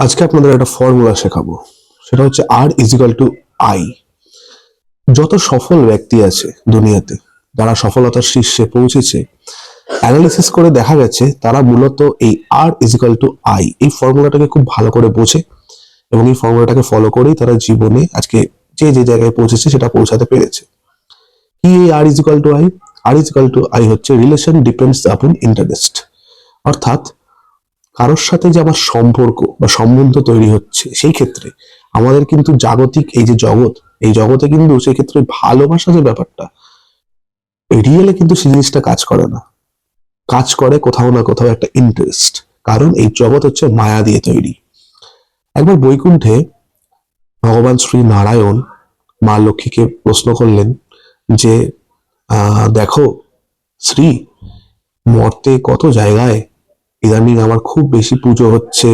আজকে আপনাদের একটা ফর্মুলা শেখাবো। সেটা হচ্ছে আর ইজিক্যাল টু আই যত সফল ব্যক্তি আছে দুনিয়াতে, যারা সফলতার শীর্ষে পৌঁছেছে অ্যানালিসিস করে দেখা গেছে তারা মূলত এই আর ইজিক্যাল টু আই এই ফর্মুলাটাকে খুব ভালো করে বোঝে এবং এই ফর্মুলাটাকে ফলো করেই তারা জীবনে আজকে যে যে জায়গায় পৌঁছেছে সেটা পৌঁছাতে পেরেছে। কি এই আর is equal two I R is equal two I হচ্ছে রিলেশন ডিপেন্ডস আপন ইন্টারেস্ট অর্থাৎ কারোর সাথে যে আমার সম্পর্ক বা সম্বন্ধ তৈরি হচ্ছে, সেই ক্ষেত্রে আমাদের কিন্তু জাগতিক এই যে জগৎ, এই জগতে কিন্তু সেই ক্ষেত্রে ভালোবাসা যে ব্যাপারটা রিয়েলে কিন্তু সেই জিনিসটা কাজ করে না। কাজ করে কোথাও না কোথাও একটা ইন্টারেস্ট কারণ এই জগৎ হচ্ছে মায়া দিয়ে তৈরি। একবার বৈকুণ্ঠে ভগবান শ্রী নারায়ণ মা লক্ষ্মীকে প্রশ্ন করলেন যে দেখো, শ্রী, মর্তে কত জায়গায় ইদানিং আমার খুব বেশি পুজো হচ্ছে,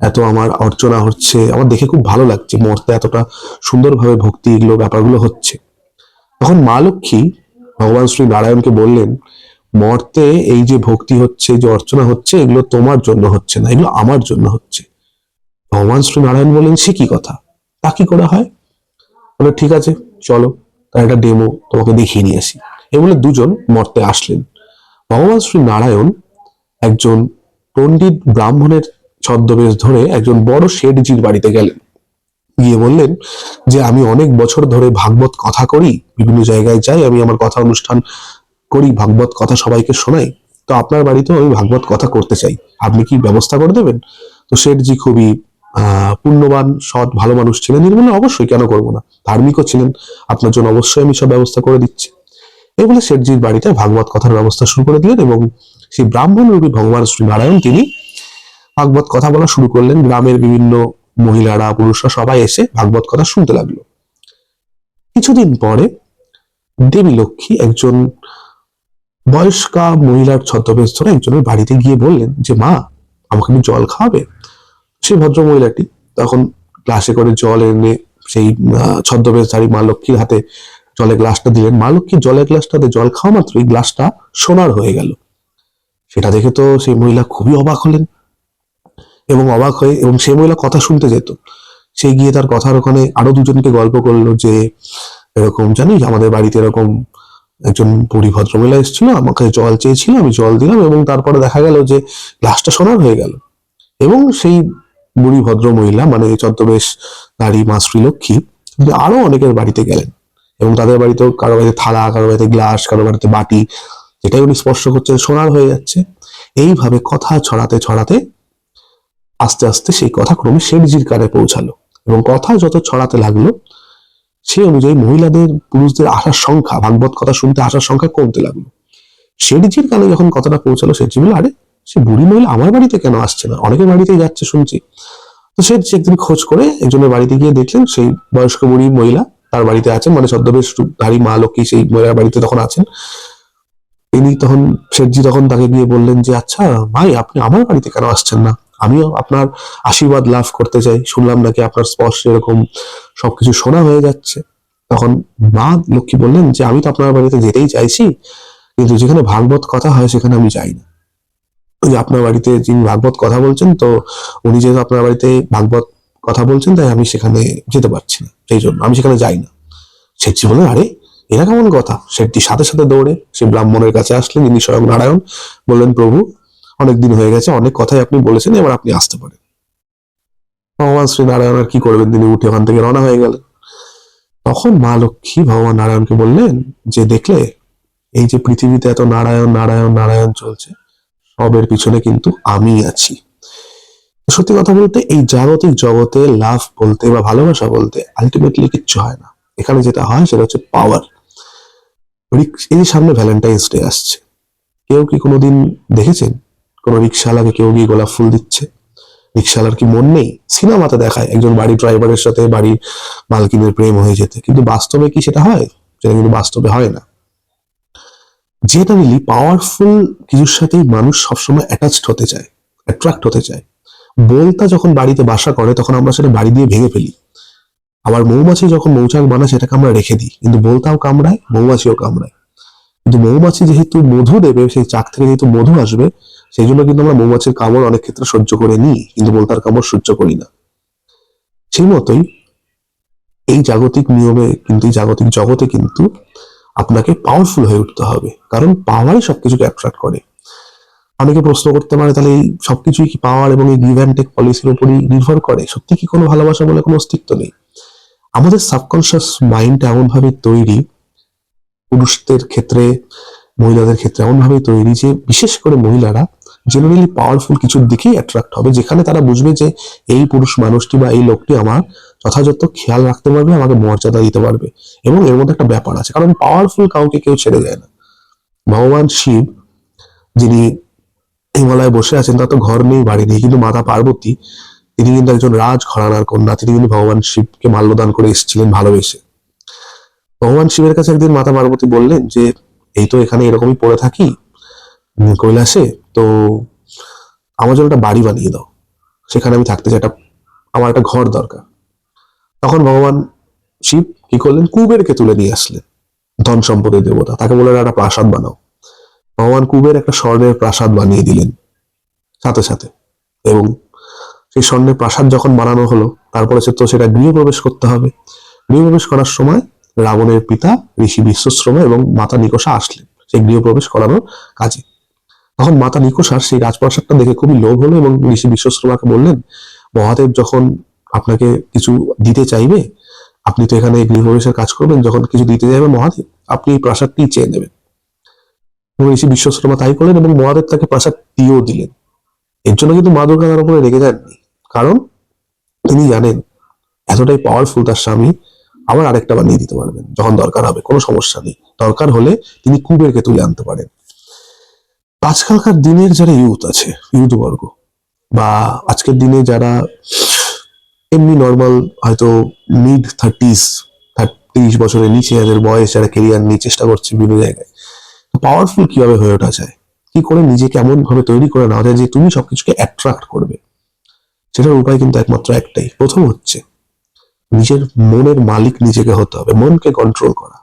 এত আমার অর্চনা হচ্ছে, আমার দেখে খুব ভালো লাগছে মর্তে এতটা সুন্দরভাবে ভক্তি এগুলো, ব্যাপারগুলো হচ্ছে। তখন মা লক্ষ্মী ভগবান শ্রী নারায়ণকে বললেন মর্তে এই যে ভক্তি হচ্ছে, যে অর্চনা হচ্ছে, এগুলো তোমার জন্য হচ্ছে না, এগুলো আমার জন্য হচ্ছে। ভগবান শ্রী নারায়ণ বললেন, সে কি কথা? তা কি করে হয়? বলে, ঠিক আছে, চলো, তার একটা ডেমো তোমাকে দেখিয়ে নিয়ে আসি। এ বলে দুজন মর্তে আসলেন। ভগবান শ্রী নারায়ণ একজন পণ্ডিত ব্রাহ্মণের ছদ্মবেশ ধরে একজন বড় শেঠজির বাড়িতে গেলেন। গিয়ে বললেন যে, আমি অনেক বছর ধরে ভাগবত কথা করি, বিভিন্ন জায়গায় যাই, আমি আমার কথা অনুষ্ঠান করি, ভাগবত কথা সবাইকে শোনাই। তো আপনার বাড়িতেও আমি ভাগবত কথা করতে চাই। আপনি কি ব্যবস্থা করে দেবেন? তো শেঠজি খুবই, আহ, পুণ্যবান, সৎ, ভালো মানুষ ছিলেন। তিনি বললেন, অবশ্যই, কেন করব না? ধার্মিকও ছিলেন। আপনার জন্য অবশ্যই আমি সব ব্যবস্থা করে দিচ্ছি। এই শেঠজির বাড়িতে ভাগবত কথার ব্যবস্থা শুরু করে দিলেন এবং সেই ব্রাহ্মণ রূপী ভগবান শ্রী নারায়ণ তিনি ভাগবত কথা বলা শুরু করলেন। গ্রামের বিভিন্ন মহিলারা, পুরুষরা সবাই এসে ভাগবত কথা শুনতে লাগল। কিছুদিন পরে দেবী লক্ষ্মী একজন বয়স্কা মহিলার ছদ্মবেশ ধরে একজনের বাড়িতে গিয়ে বললেন যে, মা, আমাকে একটু জল খাওয়াবে? সেই ভদ্র মহিলাটি তখন গ্লাসে করে জল এনে সেই ছদ্মবেশধারী মা লক্ষ্মীর হাতে জলের গ্লাসটা দিলেন। মা লক্ষ্মী জলের গ্লাসটাতে জল খাওয়া মাত্রই গ্লাসটা সোনার হয়ে গেল। সেটা দেখে তো সেই মহিলা খুবই অবাক হলেন। এবং অবাক হয়ে এবং সেই মহিলা কথা শুনতে যেত। সে গিয়ে তার কথার ওখানে আরও দুজনকে গল্প করল যে, এরকম জানিস আমাদের বাড়িতে এরকম একজন বুড়ি ভদ্রমহিলা এসেছিল, আমাকে জল চেয়েছিল, আমি জল দিলাম এবং তারপরে দেখা গেল যে গ্লাসটা সোনার হয়ে গেল। এবং সেই বুড়ি ভদ্র মহিলা মানে ছদ্মবেশ নারী, মা শ্রীলক্ষ্মী আরও অনেকের বাড়িতে গেলেন। এবং তাদের বাড়িতেও কারও বাড়িতে থালা, কারও বাড়িতে গ্লাস, কারও বাড়িতে বাটি যেটাই উনি স্পর্শ করছেন, সোনার হয়ে যাচ্ছে। এইভাবে কথা ছড়াতে ছড়াতে আস্তে আস্তে সেই কথা ক্রমে শেঠজির কানে পৌঁছালো এবং কথা যত ছড়াতে লাগল, সে অনুযায়ী মহিলাদের, পুরুষদের আসার সংখ্যা, ভাগবত কথা শুনতে আসার সংখ্যা কমতে লাগল। শেঠজির কানে যখন কথাটা পৌঁছালো, শেঠজি বলল, আরে, সে বুড়ি মহিলা আমার বাড়িতে কেন আসছে না? অনেকের বাড়িতেই যাচ্ছে শুনছি। তো শেঠজি একদিন খোঁজ করে একজনের বাড়িতে গিয়ে দেখলেন, সেই বয়স্ক বুড়ি মহিলা তার বাড়িতে আছেন মানে ছদ্মবেশ ধারী মা লক্ষ্মী সেই মহিলার বাড়িতে তখন আছেন। তিনি তখন শেঠজি তখন তাকে গিয়ে বললেন যে আচ্ছা ভাই, আপনি আমার বাড়িতে কেন আসছেন না? আমিও আপনার আশীর্বাদ লাভ করতে চাই। শুনলাম নাকি আপনার স্পর্শে এরকম সবকিছু শোনা হয়ে যাচ্ছে। তখন মা লক্ষ্মী বললেন যে, আমি তো আপনার বাড়িতে যেতেই চাইছি, কিন্তু যেখানে ভাগবত কথা হয় সেখানে আমি যাই না। যে আপনার বাড়িতে যিনি ভাগবত কথা বলছেন, তো উনি যেহেতু আপনার বাড়িতে ভাগবত কথা বলছেন, তাই আমি সেখানে যেতে পারছি না। সেই জন্য আমি সেখানে যাই না। শেঠজি বললেন, আরে এরা কেমন কথা? শেঠজি সাথে সাথে দৌড়ে, সে ব্রাহ্মণের কাছে আসলেন যিনি স্বয়ং নারায়ণ। বললেন, প্রভু, অনেক দিন হয়ে গেছে, অনেক কথাই আপনি বলেছেন, এবার আপনি আসতে পারেন। ভগবান শ্রী নারায়ণ আর কি করবেন? তিনি উঠে ওখান থেকে রওনা হয়ে গেলেন। তখন মা লক্ষ্মী ভগবান নারায়ণকে বললেন, যে দেখলে, এই যে পৃথিবীতে এত নারায়ণ নারায়ণ নারায়ণ চলছে, সবের পিছনে কিন্তু আমি আছি। সত্যি কথা বলতে, এই জাগতিক জগতে লাভ বলতে বা ভালোবাসা বলতে আলটিমেটলি কিচ্ছু হয় না। এখানে যেটা হয়, সেটা হচ্ছে পাওয়ার এই সামনে ভ্যালেন্টাইন্স ডে আসছে। কেউ কি কোনোদিন দেখেছেন? কোনো রিক্সাওয়ালাকে কেউ গিয়ে গোলাপ ফুল দিচ্ছে? রিক্সাওয়ালার কি মন নেই? সিনেমাতে দেখায়, একজন বাড়ি ড্রাইভারের সাথে বাড়ির মালকিনের প্রেম হয়ে যেতে। কিন্তু বাস্তবে কি সেটা হয়? সেটা কিন্তু বাস্তবে হয় না। জেনারেলি পাওয়ারফুল কিছুর সাথেই মানুষ সবসময় অ্যাটাচড হতে চায় অ্যাট্রাক্ট হতে চায়। বলতা যখন বাড়িতে বাসা করে, তখন আমরা সেটা বাড়ি দিয়ে ভেঙে ফেলি। আবার মৌমাছি যখন মৌচাক বানায়, সেটাকে আমরা রেখে দিই। কিন্তু বলতাও কামড়ায়, মৌমাছিও কামড়ায়। কিন্তু মৌমাছি যেহেতু মধু দেবে, সেই চাক থেকে যেহেতু মধু আসবে, সেই জন্য কিন্তু আমরা মৌমাছির কামড় অনেক ক্ষেত্রে সহ্য করে নিই, কিন্তু বলতার কামড় সহ্য করি না। সেই মতোই এই জাগতিক নিয়মে কিন্তু, এই জাগতিক জগতে কিন্তু আপনাকে পাওয়ারফুল হয়ে উঠতে হবে। কারণ পাওয়ারই সবকিছুকে অ্যাট্রাক্ট করে। অনেকে প্রশ্ন করতে পারে, তাহলে এই সবকিছুই কি পাওয়ার এবং এই গিভ অ্যান্ড টেক পলিসির উপরই নির্ভর করে? সত্যি কি কোনো ভালোবাসা বলে কোনো অস্তিত্ব নেই? আমাদের সাবকনশিয়াস মাইন্ডটা এমন ভাবে তৈরি, পুরুষদের ক্ষেত্রে, মহিলাদের ক্ষেত্রে এমন ভাবে তৈরি যে, বিশেষ করে মহিলারা জেনারেলি পাওয়ারফুল কিছুর দিকেই অ্যাট্রাক্ট হবে। যেখানে তারা বুঝবে যে, এই পুরুষ মানুষটি বা এই লোকটি আমার যথাযথ খেয়াল রাখতে পারবে, আমাকে মর্যাদা দিতে পারবে। এবং এর মধ্যে একটা ব্যাপার আছে, কারণ পাওয়ারফুল কাউকে কেউ ছেড়ে দেয় না। ভগবান শিব, যিনি হিমালয়ে বসে আছেন, তার তো ঘর নেই, বাড়ি নেই, কিন্তু মাতা পার্বতী তিনি কিন্তু একজন রাজ ঘরানার কন্যা। তিনি কিন্তু ভগবান শিবকে মাল্যদান করে এসেছিলেন ভালোবেসে। ভগবান শিবের কাছে একদিন মাতা পার্বতী বললেন যে, এই তো এখানে এরকমই পড়ে থাকি, কৈলাসে, তো আমার জন্য একটা বাড়ি বানিয়ে দাও। সেখানে আমি থাকতে চাই, একটা, আমার একটা ঘর দরকার। তখন ভগবান শিব কি করলেন? কুবেরকে তুলে নিয়ে আসলেন, ধন সম্পদের দেবতা। তাকে বললেন, একটা প্রাসাদ বানাও। ভগবান কুবের একটা স্বর্ণের প্রাসাদ বানিয়ে দিলেন, সাথে সাথে। এবং সেই স্বর্ণের প্রাসাদ যখন বানানো হলো, তারপরে তো সেটা গৃহপ্রবেশ করতে হবে। গৃহপ্রবেশ করার সময় রাবণের পিতা ঋষি বিশ্বশ্রমা এবং মাতা নিকষা আসলেন। সেই গৃহপ্রবেশ করানোর কাজে। তখন মাতা নিকষার সেই রাজপ্রাসাদটা দেখে খুবই লোভ হলো এবং ঋষি বিশ্বশ্রমাকে বললেন, মহাদেব যখন আপনাকে কিছু দিতে চাইবে, আপনি তো এখানে গৃহপ্রবেশের কাজ করবেন, যখন কিছু দিতে চাইবে মহাদেব, আপনি এই প্রাসাদটি চেয়ে নেবেন। ঋষি বিশ্বশ্রমা তাই করলেন এবং মহাদেব তাকে প্রাসাদ দিয়েও দিলেন। এর জন্য কিন্তু মা দুর্গা তার উপরে রেগে যাননি। কারণ তিনি জানেন এতটাই পাওয়ারফুল তার স্বামী, আবার আরেকটা বানিয়ে দিতে পারবেন, যখন দরকার হবে, কোনো সমস্যা নেই। দরকার হলে তিনি কুবেরকে তুলে আনতে পারেন। আজকালকার দিনের যারা ইউথ আছে ইউথ বর্গ, বা আজকের দিনে যারা এমনি নর্মাল হয়তো মিড থার্টিস তিরিশ বছরের নিচে যাদের বয়স, যারা কেরিয়ার নিয়ে চেষ্টা করছে বিভিন্ন জায়গায় পাওয়ারফুল কীভাবে হয়ে ওঠা যায়? কি করে নিজেকে এমন ভাবে তৈরি করে নেওয়া যায় যে তুমি সবকিছুকে অ্যাট্রাক্ট করবে? সেটার উপায় কিন্তু একমাত্র একটাই। প্রথম হচ্ছে নিজের মনের মালিক নিজেকে হতে হবে, মনকে কন্ট্রোল করা।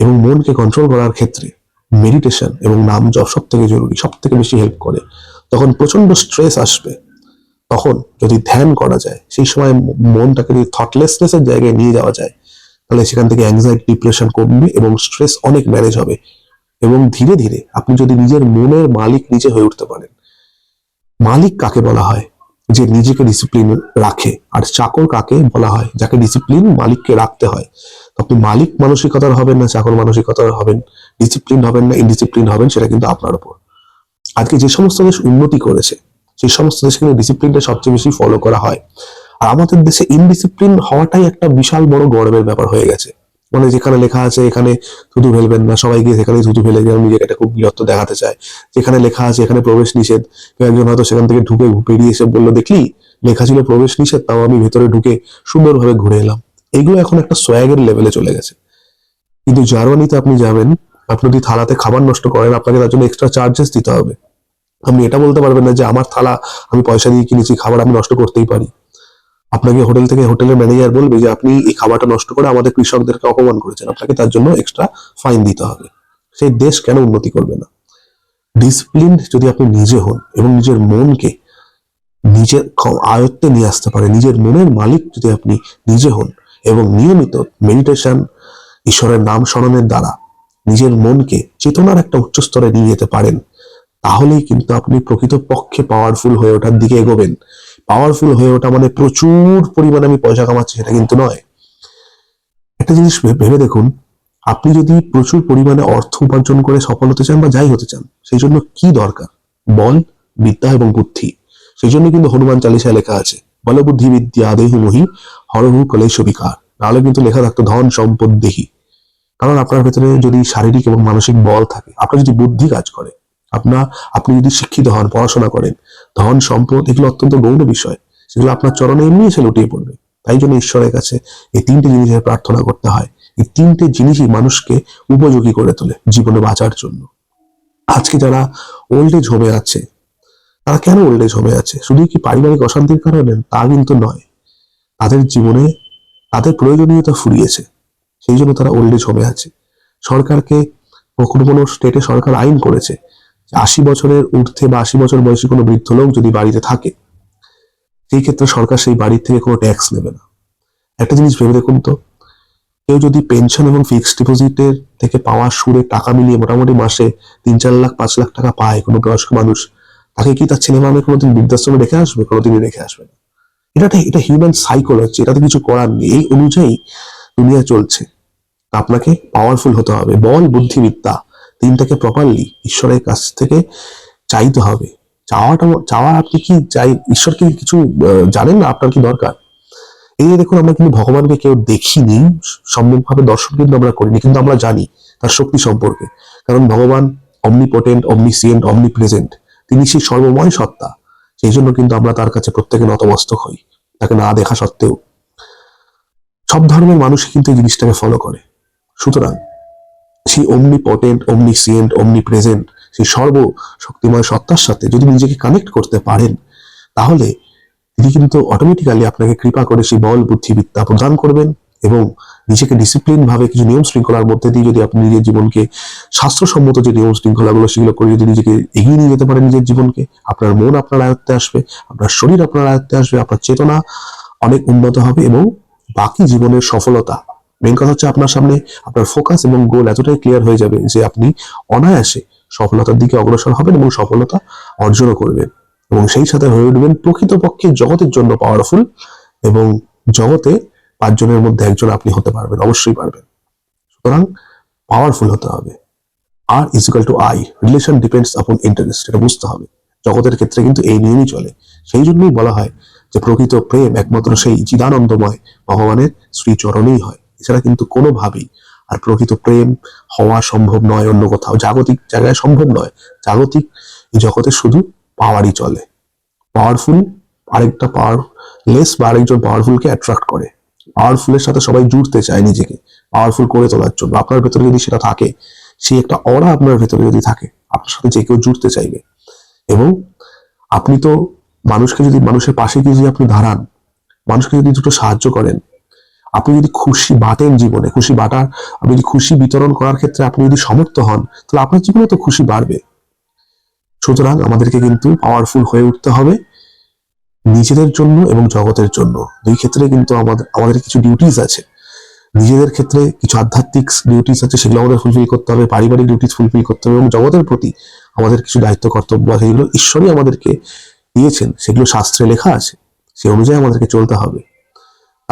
এবং মনকে কন্ট্রোল করার ক্ষেত্রে মেডিটেশন এবং নাম জপ সব থেকে জরুরি সব থেকে বেশি হেল্প করে। তখন প্রচণ্ড স্ট্রেস আসবে। তখন যদি ধ্যান করা যায়, সেই সময় মনটাকে যদি থটলেসনেস এর জায়গায় নিয়ে যাওয়া যায়, তাহলে সেখান থেকে অ্যাংজাইটি ডিপ্রেশন কমবে এবং স্ট্রেস অনেক ম্যানেজ হবে। এবং ধীরে ধীরে আপনি যদি নিজের মনের মালিক নিজে হয়ে উঠতে পারেন, মালিক কাকে বলা হয়? যে নিজেকে ডিসিপ্লিন রাখে। আর চাকর কাকে বলা হয়? যাকে ডিসিপ্লিন মালিককে রাখতে হয়। আপনি মালিক মানসিকতার হবেন না, চাকর মানসিকতার হবেন। ডিসিপ্লিন হবেন না ইনডিসিপ্লিন হবেন, সেটা কিন্তু আপনার উপর। আজকে যে সমস্ত দেশ উন্নতি করেছে সেই সমস্ত দেশে কিন্তু ডিসিপ্লিনটা সবচেয়ে বেশি ফলো করা হয়। আর আমাদের দেশে ইনডিসিপ্লিন হওয়াটাই একটা বিশাল বড় গর্বের ব্যাপার হয়ে গেছে। মানে যেখানে লেখা আছে এখানে থুতু ফেলবেন না। সবাই গিয়ে সেখানে থুতু ফেলে যেন নিজেকে একটা খুব বীরত্ব দেখাতে চায়। যেখানে লেখা আছে এখানে প্রবেশ নিষেধ। একজন হয়তো সেখান থেকে ঢুকে বেরিয়ে এসে বলল, দেখলি? লেখা ছিল প্রবেশ নিষেধ, তাও আমি ভেতরে ঢুকে সুন্দরভাবে ঘুরে এলাম। এগুলো এখন একটা সোয়াগের লেভেলে চলে গেছে। কিন্তু জার্মানিতে আপনি যাবেন, আপনি যদি থালাতে খাবার নষ্ট করেন, আপনাকে তার জন্য এক্সট্রা চার্জেস দিতে হবে। আপনি এটা বলতে পারবেন না যে, আমার থালা, আমি পয়সা দিয়ে কিনেছি, খাবার আমি নষ্ট করতেই পারি। আপনাকে হোটেল থেকে হোটেলের ম্যানেজার বলবে যে আপনি এই খাবারটা নষ্ট করে আমাদের কৃষকদেরকে অপমান করেছেন। আপনাকে তার জন্য এক্সট্রা ফাইন দিতে হবে। সেই দেশ কেন উন্নতি করবে না? ডিসিপ্লিন যদি আপনি নিজে হন এবং নিজের মনকে নিজের আয়ত্তে নিয়ে আসতে পারেন, নিজের মনের মালিক যদি আপনি নিজে হন এবং নিয়মিত মেডিটেশন ঈশ্বরের নাম স্মরণের দ্বারা নিজের মনকে চেতনার একটা উচ্চ স্তরে নিয়ে যেতে পারেন, তাহলেই কিন্তু আপনি প্রকৃত পক্ষে পাওয়ারফুল হয়ে ওঠার দিকে এগোবেন। পাওয়ারফুল হয়ে ওঠা মানে প্রচুর পরিমাণে আমি পয়সা কামাচ্ছি সেটা কিন্তু নয়। একটা জিনিস ভেবে দেখুন, আপনি যদি প্রচুর পরিমাণে অর্থ উপার্জন করে সফল হতে চান বা যাই হতে চান, সেই জন্য কি দরকার? বল, বিদ্যা এবং বুদ্ধি। সেই জন্য কিন্তু হনুমান চালিসায় লেখা আছে, বল বুদ্ধি, বিদ্যা, দেহু, মহি হরহু কলেশ বিকার নাহলে কিন্তু লেখা থাকতো ধন, সম্পদ, দেহি। কারণ আপনার ভেতরে যদি শারীরিক এবং মানসিক বল থাকে, আপনার যদি বুদ্ধি কাজ করে আপনার আপনি যদি শিক্ষিত হন, পড়াশোনা করেন, ধন সম্পদ এগুলো অত্যন্ত গৌণ বিষয়। সেগুলো আপনার চরণে এমনি এসে লুটিয়ে পড়বে। তাই জন্য ঈশ্বরের কাছে এই তিনটে জিনিসের প্রার্থনা করতে হয়। এই তিনটে জিনিসই মানুষকে উপযোগী করে তোলে জীবনে বাঁচার জন্য। আজকে যারা ওল্ড এজ হোমে আছে, তারা কেন ওল্ড এজ হোমে আছে? শুধু কি পারিবারিক অশান্তির কারণে? তা কিন্তু নয়। তাদের জীবনে তাদের প্রয়োজনীয়তা ফুরিয়েছে। সেই জন্য তারা ওল্ড এজ হোমে আছে। সরকারকে কোনো কোনো স্টেটে সরকার আইন করেছে আশি বছরের ঊর্ধ্বে বা আশি বছর বয়সী কোনো বৃদ্ধ লোক যদি বাড়িতে থাকে, সেই ক্ষেত্রে সরকার সেই বাড়ির থেকে কোনো ট্যাক্স নেবে না। একটা জিনিস ভেবে দেখুন তো, কেউ যদি পেনশন এবং ফিক্সড ডিপোজিটের থেকে পাওয়া সুরে টাকা মিলিয়ে মোটামুটি মাসে তিন চার লাখ, পাঁচ লাখ টাকা পায় কোনো বয়স্ক মানুষ, তাকে কি তার ছেলে মেয়ে কোনোদিন বৃদ্ধাশ্রমে রেখে আসবে? কোনোদিনই রেখে আসবে না। এটা এটা হিউম্যান সাইকোলজি এটাতে কিছু করার নেই। এই অনুযায়ী দুনিয়া চলছে। আপনাকে পাওয়ারফুল হতে হবে। বল বুদ্ধিবিদ্যা। তিনটাকে প্রপারলি ঈশ্বরের কাছ থেকে চাইতে হবে। চাওয়াটা চাওয়া আপনি কি চাই, ঈশ্বর কি কিছু জানেন না? আপনার কি দরকার? এই যে দেখুন, আমরা কিন্তু ভগবানকে কেউ দেখিনি, সম্যকভাবে দর্শন কিন্তু আমরা করিনি, কিন্তু আমরা জানি তার শক্তি সম্পর্কে। কারণ ভগবান অমনিপোটেন্ট অমনিসিয়েন্ট অমনি প্রেজেন্ট তিনি সেই সর্বময় সত্তা। সেই জন্য কিন্তু আমরা তার কাছে প্রত্যেকে নতমস্তক হই, তাকে না দেখা সত্ত্বেও। সব ধর্মের মানুষ কিন্তু এই জিনিসটাকে ফলো করে। সুতরাং সেই অমনি পটেন্ট অমনিসিয়েন্ট অমনি প্রেজেন্ট সেই সর্ব শক্তিময় সত্তার সাথে যদি নিজেকে কানেক্ট করতে পারেন, তাহলে তিনি কিন্তু অটোমেটিক্যালি আপনাকে কৃপা করে সেই বল বুদ্ধিবিদ্যা প্রদান করবেন এবং নিজেকে ডিসিপ্লিন ভাবে কিছু নিয়ম শৃঙ্খলার মধ্যে দিয়ে যদি আপনি নিজের জীবনকে স্বাস্থ্যসম্মত যে নিয়ম শৃঙ্খলাগুলো, সেগুলো করে যদি নিজেকে এগিয়ে নিয়ে যেতে পারেন নিজের জীবনকে, আপনার মন আপনার আয়ত্তে আসবে, আপনার শরীর আপনার আয়ত্তে আসবে, আপনার চেতনা অনেক উন্নত হবে এবং বাকি জীবনের সফলতা মেন কথা হচ্ছে আপনার সামনে আপনার ফোকাস এবং গোল এতটাই ক্লিয়ার হয়ে যাবে যে আপনি অনায়াসে সফলতার দিকে অগ্রসর হবেন এবং সফলতা অর্জনও করবেন। এবং সেই সাথে হয়ে উঠবেন প্রকৃতপক্ষে জগতের জন্য পাওয়ারফুল এবং জগতে পাঁচজনের মধ্যে একজন আপনি হতে পারবেন, অবশ্যই পারবেন। সুতরাং পাওয়ারফুল হতে হবে। আর is equal two I relation depends upon interest এটা বুঝতে হবে। জগতের ক্ষেত্রে কিন্তু এই নিয়মই চলে। সেই জন্যই বলা হয় যে প্রকৃত প্রেম একমাত্র সেই চিদানন্দময় ভগবানের শ্রীচরণেই হয়। এছাড়া কিন্তু কোনোভাবেই আর প্রকৃত প্রেম হওয়া সম্ভব নয় অন্য কোথাও। জাগতিক জায়গায় সম্ভব নয়। জাগতিক এই জগতে শুধু পাওয়ারই চলে। পাওয়ারফুল আরেকটা পাওয়ার লেস বা আরেকজন পাওয়ারফুলকে অ্যাট্রাক্ট করে। পাওয়ারফুলের সাথে সবাই জুড়তে চায় নিজেকে। পাওয়ারফুল করে তোলার জন্য। আপনার ভেতরে যদি সেটা থাকে, সেই একটা অরা আপনার ভেতরে যদি থাকে, আপনার সাথে যে কেউ জুড়তে চাইবে। এবং আপনি তো মানুষকে যদি, মানুষের পাশে গিয়ে যদি আপনি দাঁড়ান, মানুষকে যদি দুটো সাহায্য করেন আপনি যদি খুশি বাটেন জীবনে, খুশি বাটার, আপনি যদি খুশি বিতরণ করার ক্ষেত্রে আপনি যদি সমর্থ হন, তাহলে আপনার জীবনে তো খুশি বাড়বে। সুতরাং আমাদেরকে কিন্তু পাওয়ারফুল হয়ে উঠতে হবে নিজেদের জন্য এবং জগতের জন্য। দুই ক্ষেত্রে কিন্তু আমাদের আমাদের কিছু ডিউটিস আছে। নিজেদের ক্ষেত্রে কিছু আধ্যাত্মিক ডিউটিস আছে, সেগুলো আমাদের ফুলফিল করতে হবে, পারিবারিক ডিউটিস ফুলফিল করতে হবে এবং জগতের প্রতি আমাদের কিছু দায়িত্ব, কর্তব্য আছে। যেগুলো ঈশ্বরই আমাদেরকে দিয়েছেন, সেগুলো শাস্ত্রে লেখা আছে। সে অনুযায়ী আমাদেরকে চলতে হবে।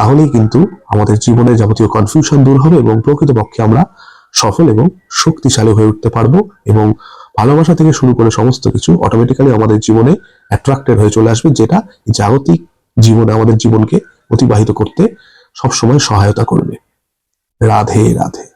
তাহলেই কিন্তু আমাদের জীবনে যাবতীয় কনফিউশন দূর হবে এবং প্রকৃতপক্ষে আমরা সফল এবং শক্তিশালী হয়ে উঠতে পারব এবং ভালোবাসা থেকে শুরু করে সমস্ত কিছু অটোমেটিক্যালি আমাদের জীবনে অ্যাট্রাক্টেড হয়ে চলে আসবে, যেটা জাগতিক জীবনে আমাদের জীবনকে অতিবাহিত করতে সবসময় সহায়তা করবে। রাধে রাধে।